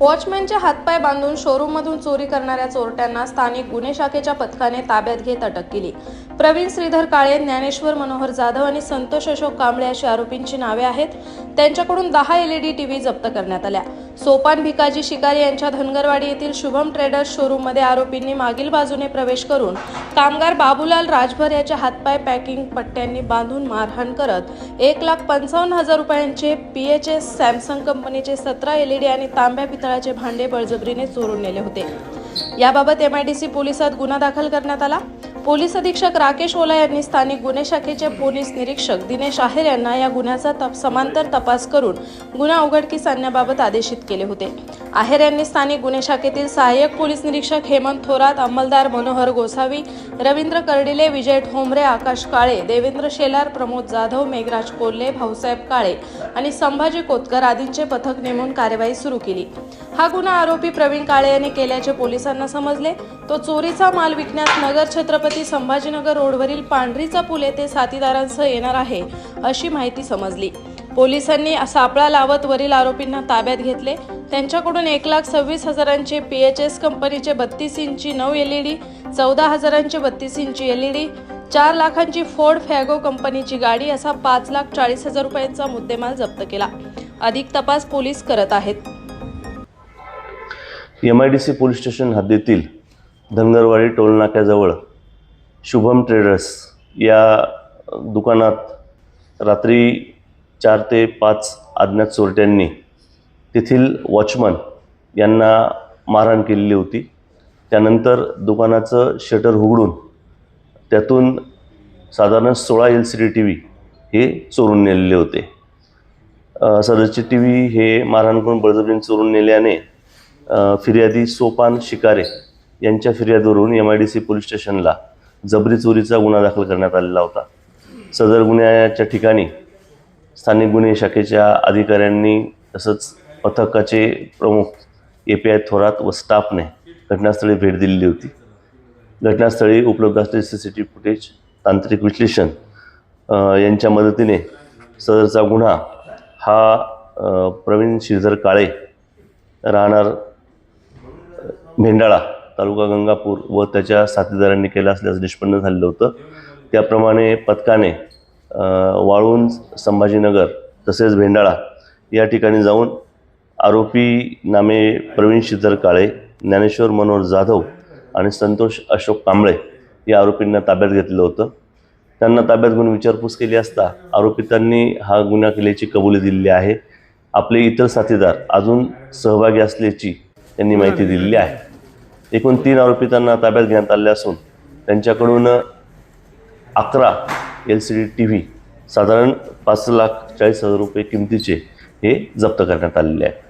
वॉचमॅनचे हातपाय बांधून शोरूममधून चोरी करणाऱ्या चोरट्यांना स्थानिक गुन्हे शाखेच्या पथकाने ताब्यात घेत अटक केली. प्रवीण श्रीधर काळे ज्ञानेश्वर मनोहर जाधव आणि संतोष अशोक कांबळे अशी आरोपींची नावे आहेत. त्यांच्याकडून दहा एलईडी टीव्ही जप्त करण्यात आल्या. सोपान भिकाजी शिकारी यांच्या धनगरवाडी येथील शुभम ट्रेडर्स शोरूममध्ये आरोपींनी मागील बाजूने प्रवेश करून कामगार बाबूलाल राजभर याच्या हातपाय पॅकिंग पट्ट्यांनी बांधून मारहाण करत एक लाख पंचावन्न हजार रुपयांचे पी एच एस सॅमसंग कंपनीचे सतरा एल ई डी आणि तांब्या पितळाचे भांडे बळजबरीने चोरून नेले होते. याबाबत एम आय डी सी पोलिसात गुन्हा दाखल करण्यात आला. पोलीस अधीक्षक राकेश ओला यांनी स्थानिक गुन्हे शाखेचे पोलीस निरीक्षक दिनेश आहेर यांना या गुन्ह्याचा तप समांतर तपास करून गुन्हा उघडकीस आणण्याबाबत आदेशित केले होते. आहेर यांनी स्थानिक गुन्हे शाखेतील सहाय्यक पोलीस निरीक्षक हेमंत थोरात अंमलदार मनोहर गोसावी रवींद्र कर्डिले विजय ठोंबरे आकाश काळे देवेंद्र शेलार प्रमोद जाधव मेघराज कोल्हे भाऊसाहेब काळे आणि संभाजी कोतकर आदींचे पथक नेमून कार्यवाही सुरू केली. हा गुन्हा आरोपी प्रवीण काळे यांनी केल्याचे पोलिसांना समजले. तो चोरीचा माल विकण्यास नगर छत्रपती संभाजीनगर रोडवरील पांढरीचा पूल येथे साथीदारांसह येणार आहे अशी माहिती समजली. पोलिसांनी सापळा लावत वरील आरोपींना ताब्यात घेतले. त्यांच्याकडून एक लाख सव्वीस हजारांचे पी एच एस कंपनीचे बत्तीस इंची नऊ एल ई डी चौदा हजारांचे बत्तीस इंची एल ई डी चार लाखांची फोर्ड फॅगो कंपनीची गाडी असा पाच लाख चाळीस हजार रुपयांचा मुद्देमाल जप्त केला. अधिक तपास पोलीस करत आहेत. M I D C police station हद्दीतील धनगरवाडी टोलनाक्याजवळ शुभम ट्रेडर्स या दुकानात रात्री चार ते पाच अज्ञात चोरट्यांनी तेथील वॉचमन यांना मारहाण केलेली होती. त्यानंतर दुकानाचं शटर उघडून त्यातून साधारण सोळा L C D T V हे चोरून नेलेले होते. सदरचे टी व्ही हे मारहाण करून बळजबरीने चोरून नेल्याने फिर्यादी सोपान शिकारे यांच्या फिर्यादीवरून M I D C police स्टेशनला जबरी चोरीचा गुन्हा दाखल करण्यात आलेला होता. सदर गुन्ह्याच्या ठिकाणी स्थानिक गुन्हे शाखेच्या अधिकाऱ्यांनी तसंच पथकाचे प्रमुख ए पी आय थोरात व स्टाफने घटनास्थळी भेट दिलेली होती. घटनास्थळी उपलब्ध असलेले C C T V footage तांत्रिक विश्लेषण यांच्या मदतीने सदरचा गुन्हा हा प्रवीण श्रीधर काळे राहणार भेंडाळा तालुका गंगापूर व त्याच्या साथीदारांनी केला असल्याचं निष्पन्न झालेलं होतं. त्याप्रमाणे पथकाने अ, वाळूंज संभाजीनगर तसेच भेंडाळा या ठिकाणी जाऊन आरोपी नामे प्रवीण श्रीधर काळे ज्ञानेश्वर मनोहर जाधव आणि संतोष अशोक कांबळे या आरोपींना ताब्यात घेतलं होतं. त्यांना ताब्यात घेऊन विचारपूस केली असता आरोपितांनी हा गुन्हा केल्याची कबुली दिलेली आहे. आपले इतर साथीदार अजून सहभागी असल्याची त्यांनी माहिती दिलेली आहे. एकूण तीन आरोपितांना ताब्यात घेण्यात आले असून त्यांच्याकडून अकरा L C D T V साधारण पाच लाख चाळीस हजार रुपये किमतीचे हे जप्त करण्यात आलेले आहे.